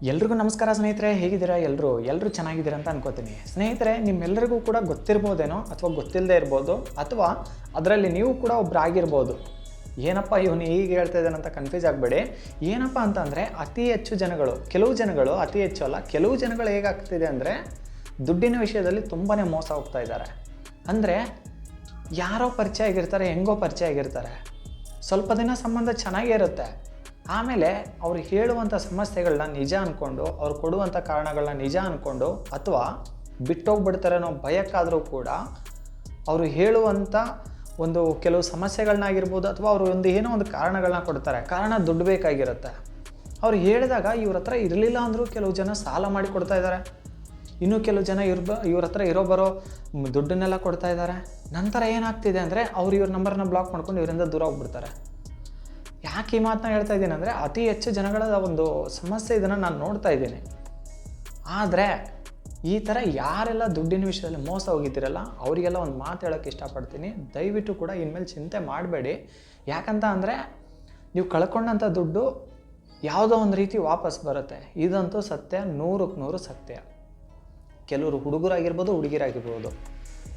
ಎಲ್ರಿಗೂ ನಮಸ್ಕಾರ ಸ್ನೇಹಿತರೆ, ಹೇಗಿದ್ದೀರಾ? ಎಲ್ಲರೂ ಎಲ್ಲರೂ ಚೆನ್ನಾಗಿದ್ದೀರಾ ಅಂತ ಅನ್ಕೋತೀನಿ. ಸ್ನೇಹಿತರೆ ನಿಮ್ಮೆಲ್ಲರಿಗೂ ಕೂಡ ಗೊತ್ತಿರ್ಬೋದೇನೋ ಅಥವಾ ಗೊತ್ತಿಲ್ಲದೆ ಇರ್ಬೋದು, ಅಥವಾ ಅದರಲ್ಲಿ ನೀವು ಕೂಡ ಒಬ್ಬರಾಗಿರ್ಬೋದು ಏನಪ್ಪ ಇವನು ಹೀಗೆ ಹೇಳ್ತಾ ಇದ್ದಾನೆ ಅಂತ ಕನ್ಫ್ಯೂಸ್ ಆಗಬೇಡಿ. ಏನಪ್ಪ ಅಂತಂದರೆ ಅತಿ ಹೆಚ್ಚು ಜನಗಳು, ಕೆಲವು ಜನಗಳು, ಅತಿ ಹೆಚ್ಚು ಅಲ್ಲ, ಕೆಲವು ಜನಗಳು ಹೇಗಾಗ್ತಿದೆ ಅಂದರೆ, ದುಡ್ಡಿನ ವಿಷಯದಲ್ಲಿ ತುಂಬಾ ಮೋಸ ಹೋಗ್ತಾ ಇದ್ದಾರೆ. ಅಂದರೆ, ಯಾರೋ ಪರಿಚಯ ಆಗಿರ್ತಾರೆ, ಹೆಂಗೋ ಪರಿಚಯ ಆಗಿರ್ತಾರೆ. ಸ್ವಲ್ಪ ದಿನ ಸಂಬಂಧ ಚೆನ್ನಾಗೇ ಇರುತ್ತೆ. ಆಮೇಲೆ ಅವ್ರು ಹೇಳುವಂಥ ಸಮಸ್ಯೆಗಳನ್ನ ನಿಜ ಅಂದ್ಕೊಂಡು ಅವ್ರು ಕೊಡುವಂಥ ಕಾರಣಗಳನ್ನ ನಿಜ ಅಂದ್ಕೊಂಡು ಅಥವಾ ಬಿಟ್ಟೋಗ್ಬಿಡ್ತಾರೆ ಅನ್ನೋ ಭಯಕ್ಕಾದರೂ ಕೂಡ ಅವರು ಹೇಳುವಂಥ ಒಂದು ಕೆಲವು ಸಮಸ್ಯೆಗಳನ್ನಾಗಿರ್ಬೋದು ಅಥವಾ ಅವರು ಒಂದು ಏನೋ ಒಂದು ಕಾರಣಗಳನ್ನ ಕೊಡ್ತಾರೆ. ಕಾರಣ ದುಡ್ಡು ಬೇಕಾಗಿರುತ್ತೆ. ಅವ್ರು ಹೇಳಿದಾಗ ಇವ್ರ ಹತ್ರ ಇರಲಿಲ್ಲ ಅಂದರೂ ಕೆಲವು ಜನ ಸಾಲ ಮಾಡಿ ಕೊಡ್ತಾ ಇದ್ದಾರೆ ಇನ್ನೂ ಕೆಲವು ಜನ ಇವ್ರ ಇವ್ರ ಹತ್ರ ಇರೋ ಬರೋ ದುಡ್ಡನ್ನೆಲ್ಲ ಕೊಡ್ತಾ ಇದ್ದಾರೆ ನಂತರ ಏನಾಗ್ತಿದೆ ಅಂದರೆ ಅವ್ರು ಇವ್ರ ನಂಬರ್ನ ಬ್ಲಾಕ್ ಮಾಡ್ಕೊಂಡು ಇವರಿಂದ ದೂರ ಹೋಗ್ಬಿಡ್ತಾರೆ. ಯಾಕೆ ಈ ಮಾತನ್ನ ಹೇಳ್ತಾ ಇದ್ದೀನಿ ಅಂದರೆ ಅತಿ ಹೆಚ್ಚು ಜನಗಳ ಒಂದು ಸಮಸ್ಯೆ ಇದನ್ನು ನಾನು ನೋಡ್ತಾ ಇದ್ದೀನಿ. ಆದರೆ ಈ ಥರ ಯಾರೆಲ್ಲ ದುಡ್ಡಿನ ವಿಷಯದಲ್ಲಿ ಮೋಸ ಹೋಗಿದ್ದೀರಲ್ಲ, ಅವರಿಗೆಲ್ಲ ಒಂದು ಮಾತು ಹೇಳೋಕ್ಕೆ ಇಷ್ಟಪಡ್ತೀನಿ. ದಯವಿಟ್ಟು ಕೂಡ ಇನ್ಮೇಲೆ ಚಿಂತೆ ಮಾಡಬೇಡಿ. ಯಾಕಂತ ಅಂದರೆ ನೀವು ಕಳ್ಕೊಂಡಂಥ ದುಡ್ಡು ಯಾವುದೋ ಒಂದು ರೀತಿ ವಾಪಸ್ ಬರುತ್ತೆ. ಇದಂತೂ ಸತ್ಯ ನೂರಕ್ಕೆ ನೂರು ಸತ್ಯ. ಕೆಲವರು ಹುಡುಗರಾಗಿರ್ಬೋದು, ಹುಡುಗಿರಾಗಿರ್ಬೋದು.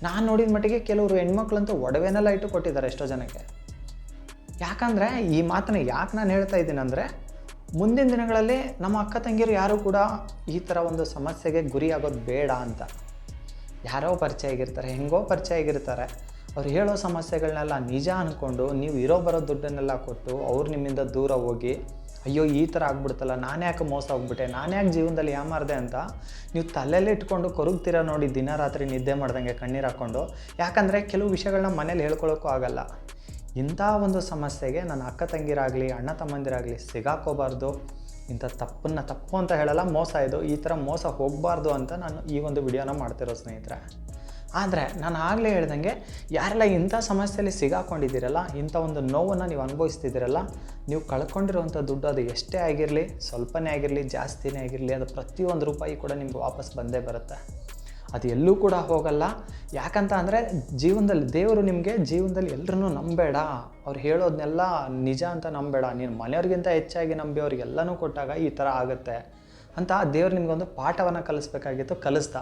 ನಾನು ನೋಡಿದ ಮಟ್ಟಿಗೆ ಕೆಲವರು ಹೆಣ್ಮಕ್ಳಂತೂ ಒಡವೆನೆಲ್ಲ ಇಟ್ಟು ಕೊಟ್ಟಿದ್ದಾರೆ ಎಷ್ಟೋ ಜನಕ್ಕೆ. ಯಾಕಂದರೆ ಈ ಮಾತನ್ನ ಯಾಕೆ ನಾನು ಹೇಳ್ತಾ ಇದ್ದೀನಿ ಅಂದರೆ, ಮುಂದಿನ ದಿನಗಳಲ್ಲಿ ನಮ್ಮ ಅಕ್ಕ ತಂಗಿಯರು ಯಾರೂ ಕೂಡ ಈ ಥರ ಒಂದು ಸಮಸ್ಯೆಗೆ ಗುರಿಯಾಗೋದು ಬೇಡ ಅಂತ. ಯಾರೋ ಪರಿಚಯ ಆಗಿರ್ತಾರೆ, ಹೆಂಗೋ ಪರಿಚಯ ಆಗಿರ್ತಾರೆ. ಅವ್ರು ಹೇಳೋ ಸಮಸ್ಯೆಗಳನ್ನೆಲ್ಲ ನಿಜ ಅಂದ್ಕೊಂಡು ನೀವು ಇರೋ ಬರೋ ದುಡ್ಡನ್ನೆಲ್ಲ ಕೊಟ್ಟು ಅವ್ರು ನಿಮ್ಮಿಂದ ದೂರ ಹೋಗಿ, ಅಯ್ಯೋ ಈ ಥರ ಆಗ್ಬಿಡ್ತಲ್ಲ, ನಾನು ಯಾಕೆ ಮೋಸ ಹೋಗ್ಬಿಟ್ಟೆ ನಾನು ಯಾಕೆ ಜೀವನದಲ್ಲಿ ಯಾಮಾರ್ದೆ ಅಂತ ನೀವು ತಲೆಯಲ್ಲಿ ಇಟ್ಕೊಂಡು ಕೊರಗ್ತೀರ ನೋಡಿ ದಿನ ರಾತ್ರಿ ನಿದ್ದೆ ಮಾಡ್ದಂಗೆ ಕಣ್ಣೀರು ಹಾಕ್ಕೊಂಡು ಯಾಕಂದರೆ ಕೆಲವು ವಿಷಯಗಳನ್ನ ಮನೇಲಿ ಹೇಳ್ಕೊಳ್ಳೋಕ್ಕೂ ಆಗಲ್ಲ. ಇಂಥ ಒಂದು ಸಮಸ್ಯೆಗೆ ನನ್ನ ಅಕ್ಕ ತಂಗಿರಾಗಲಿ, ಅಣ್ಣ ತಮ್ಮಂದಿರಾಗಲಿ ಸಿಗಾಕೋಬಾರ್ದು. ಇಂಥ ತಪ್ಪನ್ನು ತಪ್ಪು ಅಂತ ಹೇಳಲ್ಲ, ಮೋಸ ಇದು. ಈ ಥರ ಮೋಸ ಹೋಗಬಾರ್ದು ಅಂತ ನಾನು ಈ ಒಂದು ವಿಡಿಯೋನ ಮಾಡ್ತಿರೋ ಸ್ನೇಹಿತರೆ. ಆದರೆ ನಾನು ಆಗಲೇ ಹೇಳ್ದಂಗೆ, ಯಾರೆಲ್ಲ ಇಂಥ ಸಮಸ್ಯೆಯಲ್ಲಿ ಸಿಗಾಕೊಂಡಿದ್ದೀರಲ್ಲ, ಇಂಥ ಒಂದು ನೋವನ್ನು ನೀವು ಅನುಭವಿಸ್ತಿದ್ದೀರಲ್ಲ, ನೀವು ಕಳ್ಕೊಂಡಿರುವಂಥ ದುಡ್ಡು ಅದು ಎಷ್ಟೇ ಆಗಿರಲಿ, ಸ್ವಲ್ಪನೇ ಆಗಿರಲಿ, ಜಾಸ್ತಿನೇ ಆಗಿರಲಿ, ಅದು ಪ್ರತಿಯೊಂದು ರೂಪಾಯಿ ಕೂಡ ನಿಮ್ಗೆ ವಾಪಸ್ ಬಂದೇ ಬರುತ್ತೆ. ಅದು ಎಲ್ಲೂ ಕೂಡ ಹೋಗಲ್ಲ. ಯಾಕಂತ ಅಂದರೆ ಜೀವನದಲ್ಲಿ ದೇವರು ನಿಮಗೆ ಜೀವನದಲ್ಲಿ ಎಲ್ಲರನ್ನೂ ನಂಬೇಡ. ಅವ್ರು ಹೇಳೋದನ್ನೆಲ್ಲ ನಿಜ ಅಂತ ನಂಬೇಡ. ನೀನು ಮನೆಯವ್ರಿಗಿಂತ ಹೆಚ್ಚಾಗಿ ನಂಬಿ ಅವ್ರಿಗೆಲ್ಲನೂ ಕೊಟ್ಟಾಗ ಈ ಥರ ಆಗುತ್ತೆ ಅಂತ ದೇವ್ರು ನಿಮ್ಗೊಂದು ಪಾಠವನ್ನು ಕಲಿಸ್ಬೇಕಾಗಿತ್ತು ಕಲಿಸ್ತಾ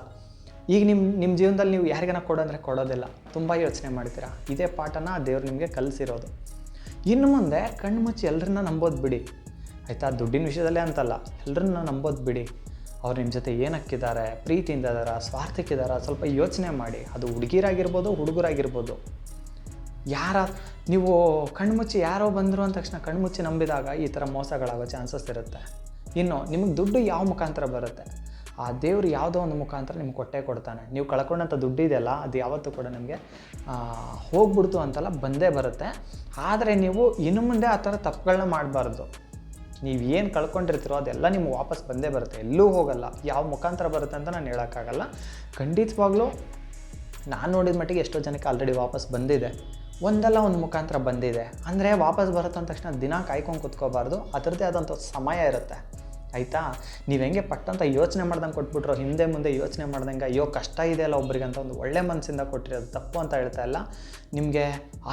ಈಗ ನಿಮ್ಮ ನಿಮ್ಮ ಜೀವನದಲ್ಲಿ ನೀವು ಯಾರಿಗಾನ ಕೊಡೋಂದ್ರೆ ಕೊಡೋದಿಲ್ಲ. ತುಂಬ ಯೋಚನೆ ಮಾಡ್ತೀರಾ? ಇದೇ ಪಾಠನ ದೇವ್ರು ನಿಮಗೆ ಕಲಿಸಿರೋದು. ಇನ್ನು ಮುಂದೆ ಕಣ್ಣು ಮುಚ್ಚಿ ಎಲ್ಲರನ್ನ ನಂಬೋದು ಬಿಡಿ. ಆಯಿತಾ? ದುಡ್ಡಿನ ವಿಷಯದಲ್ಲೇ ಅಂತಲ್ಲ. ಎಲ್ಲರನ್ನ ನಂಬೋದು ಬಿಡಿ. ಅವ್ರು ನಿಮ್ಮ ಜೊತೆ ಏನಕ್ಕಿದ್ದಾರೆ ಪ್ರೀತಿಯಿಂದ ಇದ್ದಾರಾ ಸ್ವಾರ್ಥಕ್ಕಿದ್ದಾರಾ ಸ್ವಲ್ಪ ಯೋಚನೆ ಮಾಡಿ. ಅದು ಹುಡುಗಿರಾಗಿರ್ಬೋದು, ಹುಡುಗರಾಗಿರ್ಬೋದು. ಯಾರ, ನೀವು ಕಣ್ಮುಚ್ಚಿ ಯಾರೋ ಬಂದರು ಅಂದ ತಕ್ಷಣ ಕಣ್ಮುಚ್ಚಿ ನಂಬಿದಾಗ ಈ ಥರ ಮೋಸಗಳಾಗೋ ಚಾನ್ಸಸ್ ಇರುತ್ತೆ. ಇನ್ನು ನಿಮಗೆ ದುಡ್ಡು ಯಾವ ಮುಖಾಂತರ ಬರುತ್ತೆ? ಆ ದೇವರು ಯಾವುದೋ ಒಂದು ಮುಖಾಂತರ ನಿಮ್ಗೆ ಕೊಟ್ಟೆ ಕೊಡ್ತಾನೆ. ನೀವು ಕಳ್ಕೊಂಡಂಥ ದುಡ್ಡು ಇದೆಯಲ್ಲ, ಅದು ಯಾವತ್ತೂ ಕೂಡ ನಿಮಗೆ ಹೋಗ್ಬಿಡ್ತು ಅಂತೆಲ್ಲ ಬಂದೇ ಬರುತ್ತೆ. ಆದರೆ ನೀವು ಇನ್ನು ಮುಂದೆ ಆ ಥರ ತಪ್ಪುಗಳನ್ನ ಮಾಡಬಾರ್ದು. ನೀವು ಏನು ಕಳ್ಕೊಂಡಿರ್ತೀರೋ ಅದೆಲ್ಲ ನಿಮ್ಗೆ ವಾಪಸ್ ಬಂದೇ ಬರುತ್ತೆ. ಎಲ್ಲೂ ಹೋಗಲ್ಲ. ಯಾವ ಮುಖಾಂತರ ಬರುತ್ತೆ ಅಂತ ನಾನು ಹೇಳೋಕ್ಕಾಗಲ್ಲ. ಖಂಡಿತವಾಗ್ಲೂ ನಾನು ನೋಡಿದ ಮಟ್ಟಿಗೆ ಎಷ್ಟೋ ಜನಕ್ಕೆ ಆಲ್ರೆಡಿ ವಾಪಸ್ ಬಂದಿದೆ. ಒಂದಲ್ಲ ಒಂದು ಮುಖಾಂತರ ಬಂದಿದೆ. ಅಂದರೆ ವಾಪಸ್ ಬರುತ್ತಂದ ತಕ್ಷಣ ದಿನ ಕಾಯ್ಕೊಂಡು ಕೂತ್ಕೋಬಾರ್ದು. ಅದರದ್ದೇ ಆದಂಥ ಸಮಯ ಇರುತ್ತೆ. ಆಯಿತಾ? ನೀವು ಹೆಂಗೆ ಪಟ್ಟಂತ ಯೋಚನೆ ಮಾಡ್ದಂಗೆ ಕೊಟ್ಬಿಟ್ರು, ಹಿಂದೆ ಮುಂದೆ ಯೋಚನೆ ಮಾಡ್ದಂಗೆ, ಅಯ್ಯೋ, ಕಷ್ಟ ಇದೆ ಅಲ್ಲ ಒಬ್ರಿಗೆ ಅಂತ ಒಂದು ಒಳ್ಳೆ ಮನಸ್ಸಿಂದ ಕೊಟ್ಟಿರೋದು, ತಪ್ಪು ಅಂತ ಹೇಳ್ತಾ ಇಲ್ಲ. ನಿಮಗೆ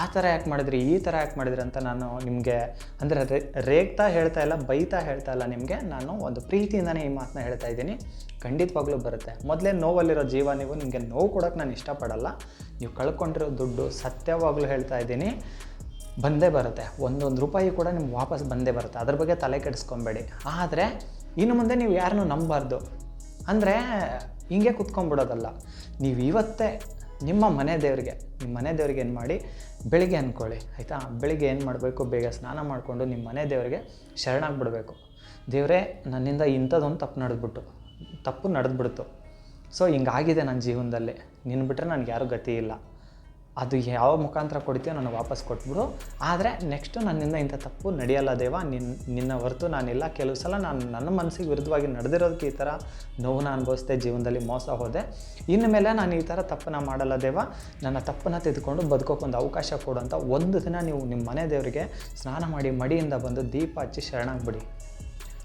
ಆ ಥರ ಯಾಕೆ ಮಾಡಿದ್ರಿ, ಈ ಥರ ಯಾಕೆ ಮಾಡಿದ್ರಿ ಅಂತ ನಾನು ನಿಮಗೆ ಅಂದರೆ ರೇ, ರೇಗ್ತಾ ಹೇಳ್ತಾ ಇಲ್ಲ, ಬೈತಾ ಹೇಳ್ತಾ ಇಲ್ಲ ನಿಮಗೆ, ನಾನು ಒಂದು ಪ್ರೀತಿಯಿಂದನೇ ಈ ಮಾತನ್ನ ಹೇಳ್ತಾ ಇದ್ದೀನಿ. ಖಂಡಿತವಾಗ್ಲೂ ಬರುತ್ತೆ. ಮೊದಲೇ ನೋವಲ್ಲಿರೋ ಜೀವ ನೀವು, ನಿಮಗೆ ನೋವು ಕೊಡೋಕ್ಕೆ ನಾನು ಇಷ್ಟಪಡಲ್ಲ. ನೀವು ಕಳ್ಕೊಂಡಿರೋ ದುಡ್ಡು ಸತ್ಯವಾಗ್ಲೂ ಹೇಳ್ತಾ ಇದ್ದೀನಿ. ಬಂದೇ ಬರುತ್ತೆ. ಒಂದೊಂದು ರೂಪಾಯಿ ಕೂಡ ನಿಮ್ಗೆ ವಾಪಸ್ ಬಂದೇ ಬರುತ್ತೆ. ಅದ್ರ ಬಗ್ಗೆ ತಲೆ ಕೆಡಿಸ್ಕೊಬೇಡಿ. ಆದರೆ ಇನ್ನು ಮುಂದೆ ನೀವು ಯಾರನ್ನೂ ನಂಬಬಾರ್ದು ಅಂದರೆ ಹಿಂಗೆ ಕುತ್ಕೊಂಡ್ಬಿಡೋದಲ್ಲ. ನೀವು ಇವತ್ತೇ ನಿಮ್ಮ ಮನೆ ದೇವರಿಗೆ ನಿಮ್ಮ ಮನೆ ದೇವರಿಗೆ ಏನು ಮಾಡಿ ಬೆಳಿಗ್ಗೆ ಅಂದ್ಕೊಳ್ಳಿ ಆಯಿತಾ? ಬೆಳಿಗ್ಗೆ ಏನು ಮಾಡಬೇಕು? ಬೇಗ ಸ್ನಾನ ಮಾಡಿಕೊಂಡು ನಿಮ್ಮ ಮನೆ ದೇವರಿಗೆ ಶರಣಾಗ್ಬಿಡ್ಬೇಕು. ದೇವರೇ, ನನ್ನಿಂದ ಇಂಥದ್ದೊಂದು ತಪ್ಪು ನಡೆದ್ಬಿಟ್ಟು, ತಪ್ಪು ನಡೆದ್ಬಿಡ್ತು. ಸೊ ಹಿಂಗಾಗಿದೆ ನನ್ನ ಜೀವನದಲ್ಲಿ. ನಿನ್ನ ಬಿಟ್ಟರೆ ನನಗೆ ಯಾರೂ ಗತಿ ಇಲ್ಲ. ಅದು ಯಾವ ಮುಖಾಂತರ ಕೊಡ್ತೀಯೋ ನನಗೆ ವಾಪಸ್ ಕೊಟ್ಬಿಡು. ಆದರೆ ನೆಕ್ಸ್ಟು ನನ್ನಿಂದ ಇಂಥ ತಪ್ಪು ನಡೆಯಲ್ಲ ದೇವ. ನಿನ್ನ ನಿನ್ನ ಹೊರತು ನಾನಿಲ್ಲ. ಕೆಲವು ಸಲ ನಾನು ನನ್ನ ಮನಸ್ಸಿಗೆ ವಿರುದ್ಧವಾಗಿ ನಡೆದಿರೋದಕ್ಕೆ ಈ ಥರ ನೋವನ್ನ ಅನುಭವಿಸ್ದೆ, ಜೀವನದಲ್ಲಿ ಮೋಸ ಹೋದೆ. ಇನ್ನು ಮೇಲೆ ನಾನು ಈ ಥರ ತಪ್ಪನ್ನ ಮಾಡಲ್ಲ ದೇವ. ನನ್ನ ತಪ್ಪನ್ನು ತೆಗೆದುಕೊಂಡು ಬದುಕೋಕ್ಕೊಂದು ಅವಕಾಶ ಕೊಡು ಅಂತ ಒಂದು ದಿನ ನೀವು ನಿಮ್ಮ ಮನೆ ದೇವರಿಗೆ ಸ್ನಾನ ಮಾಡಿ ಮಡಿಯಿಂದ ಬಂದು ದೀಪ ಹಚ್ಚಿ ಶರಣಾಗ್ಬಿಡಿ.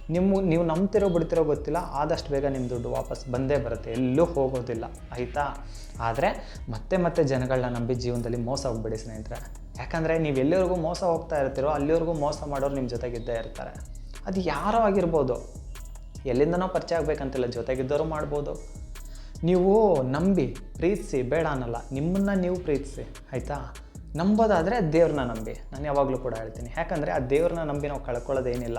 ನಿಮ್ಮ, ನೀವು ನಂಬ್ತಿರೋ, ಬಿಡ್ತಿರೋ ಗೊತ್ತಿಲ್ಲ, ಆದಷ್ಟು ಬೇಗ ನಿಮ್ಮ ದುಡ್ಡು ವಾಪಸ್ ಬಂದೇ ಬರುತ್ತೆ. ಎಲ್ಲೂ ಹೋಗೋದಿಲ್ಲ. ಆಯಿತಾ? ಆದರೆ ಮತ್ತೆ ಮತ್ತೆ ಜನಗಳನ್ನ ನಂಬಿ ಜೀವನದಲ್ಲಿ ಮೋಸ ಹೋಗ್ಬಿಡಿ ಸ್ನೇಹಿತರೆ. ಯಾಕಂದರೆ ನೀವು ಎಲ್ಲಿವರೆಗೂ ಮೋಸ ಹೋಗ್ತಾ ಇರ್ತೀರೋ, ಅಲ್ಲಿವರೆಗೂ ಮೋಸ ಮಾಡೋರು ನಿಮ್ಮ ಜೊತೆಗಿದ್ದೇ ಇರ್ತಾರೆ. ಅದು ಯಾರೋ ಆಗಿರ್ಬೋದು. ಎಲ್ಲಿಂದನೋ ಪರಿಚಯ ಆಗಬೇಕಂತಿಲ್ಲ ಜೊತೆಗಿದ್ದವರು ಮಾಡ್ಬೋದು. ನೀವು ನಂಬಿ, ಪ್ರೀತಿಸಿ, ಬೇಡ ಅನ್ನಲ್ಲ. ನಿಮ್ಮನ್ನು ನೀವು ಪ್ರೀತಿಸಿ. ಆಯಿತಾ? ನಂಬೋದಾದರೆ ದೇವ್ರನ್ನ ನಂಬಿ. ನಾನು ಯಾವಾಗಲೂ ಕೂಡ ಹೇಳ್ತೀನಿ. ಯಾಕಂದರೆ ಆ ದೇವ್ರನ್ನ ನಂಬಿ ನಾವು ಕಳ್ಕೊಳ್ಳೋದೇನಿಲ್ಲ.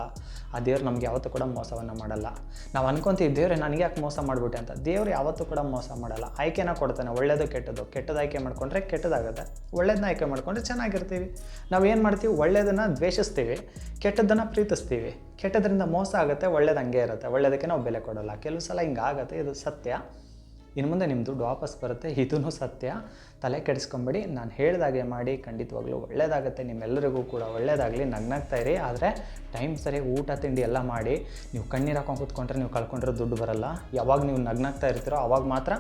ಆ ದೇವ್ರು ನಮ್ಗೆ ಯಾವತ್ತೂ ಕೂಡ ಮೋಸವನ್ನು ಮಾಡಲ್ಲ. ನಾವು ಅನ್ಕೊಂತೀವಿ, ದೇವ್ರೆ, ನನಗೆ ಯಾಕೆ ಮೋಸ ಮಾಡಿಬಿಟ್ಟೆ ಅಂತ. ದೇವ್ರು ಯಾವತ್ತೂ ಕೂಡ ಮೋಸ ಮಾಡಲ್ಲ. ಆಯ್ಕೆನ ಕೊಡ್ತಾನೆ. ಒಳ್ಳೇದು ಕೆಟ್ಟದ್ದು ಕೆಟ್ಟದ್ದು ಆಯ್ಕೆ ಮಾಡ್ಕೊಂಡ್ರೆ ಕೆಟ್ಟದಾಗುತ್ತೆ. ಒಳ್ಳೇದನ್ನ ಆಯ್ಕೆ ಮಾಡಿಕೊಂಡ್ರೆ ಚೆನ್ನಾಗಿರ್ತೀವಿ. ನಾವು ಏನು ಮಾಡ್ತೀವಿ? ಒಳ್ಳೇದನ್ನು ದ್ವೇಷಿಸ್ತೀವಿ, ಕೆಟ್ಟದ್ದನ್ನು ಪ್ರೀತಿಸ್ತೀವಿ. ಕೆಟ್ಟದ್ರಿಂದ ಮೋಸ ಆಗುತ್ತೆ, ಒಳ್ಳೇದು ಹಂಗೆ ಇರುತ್ತೆ. ಒಳ್ಳೇದಕ್ಕೆ ನಾವು ಬೆಲೆ ಕೊಡೋಲ್ಲ. ಕೆಲವು ಸಲ ಹಿಂಗೆ ಆಗುತ್ತೆ. ಇದು ಸತ್ಯ. ಇನ್ನು ಮುಂದೆ ನಿಮ್ಮ ದುಡ್ಡು ವಾಪಸ್ ಬರುತ್ತೆ. ಇದೂ ಸತ್ಯ. ತಲೆ ಕೆಡಿಸ್ಕೊಂಬೇಡಿ. ನಾನು ಹೇಳಿದಾಗೆ ಮಾಡಿ, ಖಂಡಿತವಾಗ್ಲೂ ಒಳ್ಳೇದಾಗುತ್ತೆ. ನಿಮ್ಮೆಲ್ಲರಿಗೂ ಕೂಡ ಒಳ್ಳೆಯದಾಗಲಿ ನಗ್ನಾಗ್ತಾ ಇರಿ. ಆದರೆ ಟೈಮ್ ಸರಿ, ಊಟ, ತಿಂಡಿ ಎಲ್ಲ ಮಾಡಿ, ನೀವು ಕಣ್ಣೀರು ಹಾಕೊಂಡು ಕೂತ್ಕೊಂಡ್ರೆ ನೀವು ಕಳ್ಕೊಂಡ್ರೆ ದುಡ್ಡು ಬರಲ್ಲ. ಯಾವಾಗ ನೀವು ನಗ್ನಾಗ್ತಾ ಇರ್ತೀರೋ ಆವಾಗ ಮಾತ್ರ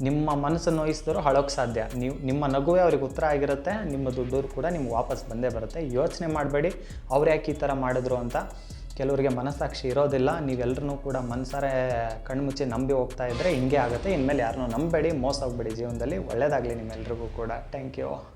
ನಿಮ್ಮ ಮನಸ್ಸನ್ನು ನೋಯಿಸಿದ್ರು ಹಳೋಕ್ಕೆ ಸಾಧ್ಯ. ನೀವು, ನಿಮ್ಮ ನಗುವೆ ಅವ್ರಿಗೆ ಉತ್ತರ ಆಗಿರುತ್ತೆ. ನಿಮ್ಮ ದುಡ್ಡು ಕೂಡ ನಿಮ್ಗೆ ವಾಪಸ್ ಬಂದೇ ಬರುತ್ತೆ. ಯೋಚನೆ ಮಾಡಬೇಡಿ. ಅವ್ರು ಯಾಕೆ ಈ ಥರ ಮಾಡಿದ್ರು ಅಂತ. ಕೆಲವರಿಗೆ ಮನಸ್ಸಾಕ್ಷಿ ಇರೋದಿಲ್ಲ ನೀವೆಲ್ಲರೂ ಕೂಡ ಮನಸಾರೆ ಕಣ್ಮುಚ್ಚಿ ನಂಬಿ ಹೋಗ್ತಾ ಇದ್ದರೆ ಹಿಂಗೆ ಆಗುತ್ತೆ. ಇನ್ಮೇಲೆ ಯಾರನ್ನೂ ನಂಬಬೇಡಿ, ಮೋಸ ಹೋಗ್ಬೇಡಿ. ಜೀವನದಲ್ಲಿ ಒಳ್ಳೆಯದಾಗಲಿ ನಿಮ್ಮೆಲ್ರಿಗೂ ಕೂಡ. Thank you.